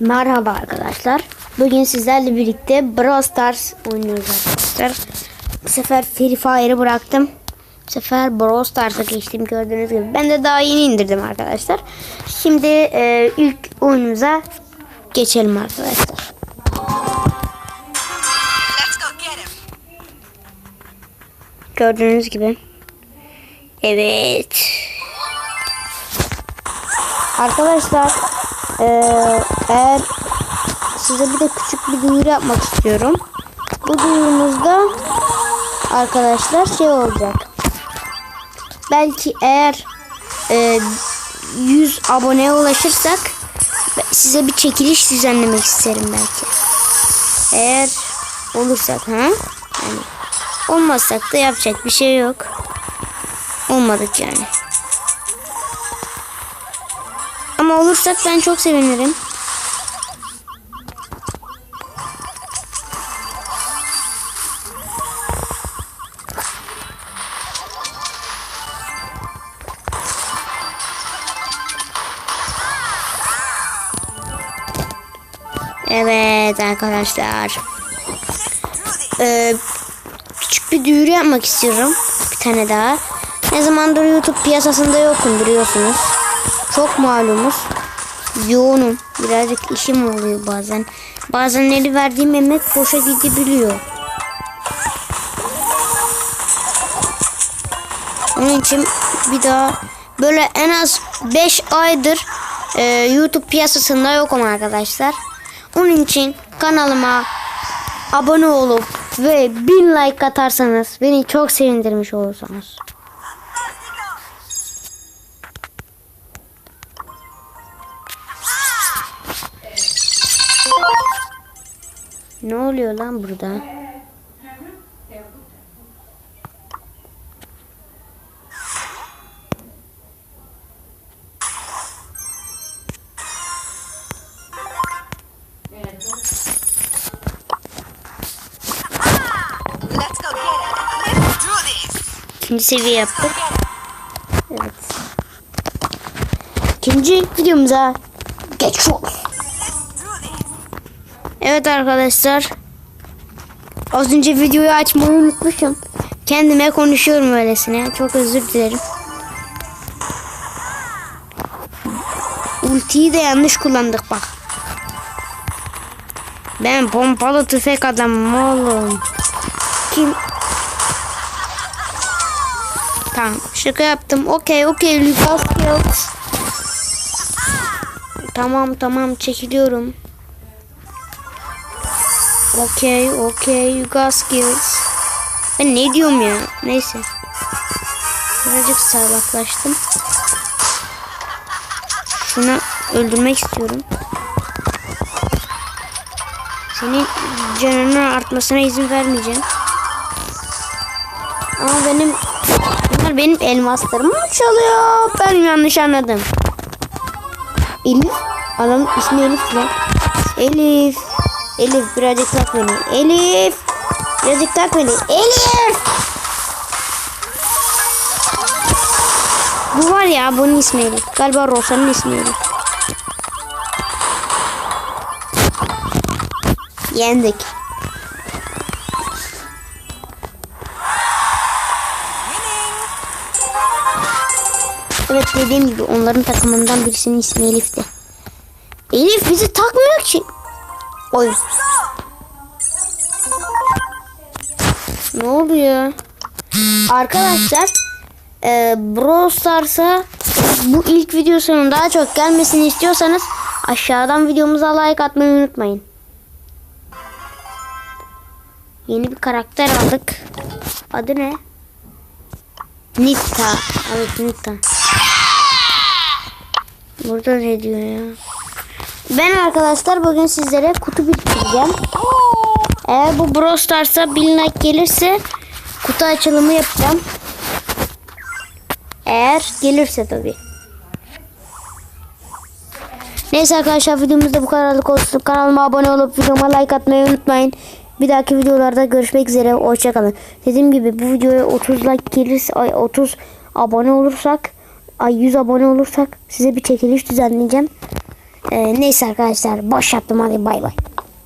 Merhaba arkadaşlar. Bugün sizlerle birlikte Brawl Stars oynuyoruz arkadaşlar. Bu sefer Free Fire'ı bıraktım. Bu sefer Brawl Stars'a geçtim gördüğünüz gibi. Ben de daha yeni indirdim arkadaşlar. Şimdi e, ilk oyunumuza geçelim arkadaşlar. Gördüğünüz gibi. Evet. Arkadaşlar eee, eğer size bir de küçük bir duyuru yapmak istiyorum. Bu duyurumuzda arkadaşlar şey olacak. Belki eğer eee, 100 aboneye ulaşırsak size bir çekiliş düzenlemek isterim belki. Eğer olursak ha? Yani olmazsak da yapacak bir şey yok. Olmadık yani. Ama olursak ben çok sevinirim. Evet arkadaşlar. Ee, küçük bir duyuru yapmak istiyorum. Bir tane daha. Ne zamandır YouTube piyasasında yokum biliyorsunuz. Çok malumuz. Yoğunum. Birazcık işim oluyor bazen. Bazen eli verdiğim emek boşa gidebiliyor. Onun için bir daha böyle en az 5 aydır e, YouTube piyasasında yokum arkadaşlar. Onun için kanalıma abone olup ve 1000 like atarsanız beni çok sevindirmiş olursanız. Ne oluyor lan burada? İkinci seviye yaptık. Evet. İkinci videomuza geçiyoruz. Evet arkadaşlar. Az önce videoyu açmayı unutmuşum. Kendime konuşuyorum öylesine. Çok özür dilerim. Ultiyi de yanlış kullandık bak. Ben pompalı tüfek adamım oğlum. Kim? Tamam şaka yaptım. Okey okey Lucas Kills. Tamam tamam çekiliyorum. Okey, okey, you got skills. Ben ne diyorum ya? Neyse. Birazcık salaklaştım. Şunu öldürmek istiyorum. Senin canının artmasına izin vermeyeceğim. Ama benim bunlar benim elmaslarımı mı çalıyor? Ben yanlış anladım. Elif. Adamın ismi Elif lan. Elif. Elif birazcık tak beni. Elif. Birazcık tak beni. Elif. Bu var ya bunun ismi Elif. Galiba Rosa'nın ismi Elif. Yendik. Evet dediğim gibi onların takımından birisinin ismi Elif'ti. Elif bizi takmıyor ki. Oy. Ne oluyor? Arkadaşlar e, Brawl Stars'a bu ilk videosunun daha çok gelmesini istiyorsanız aşağıdan videomuza like atmayı unutmayın. Yeni bir karakter aldık. Adı ne? Nita. Evet Nita. Burada ne diyor ya? Ben arkadaşlar bugün sizlere kutu biriktireceğim. Eğer bu Brawl Stars'a 1000 like gelirse kutu açılımı yapacağım. Eğer gelirse tabii. Neyse arkadaşlar videomuzda bu kadarlık olsun. Kanalıma abone olup videoma like atmayı unutmayın. Bir dahaki videolarda görüşmek üzere. Hoşçakalın. Dediğim gibi bu videoya 30 like gelirse ay 30 abone olursak ay 100 abone olursak size bir çekiliş düzenleyeceğim. Ee, neyse arkadaşlar boş yaptım hadi bay bay.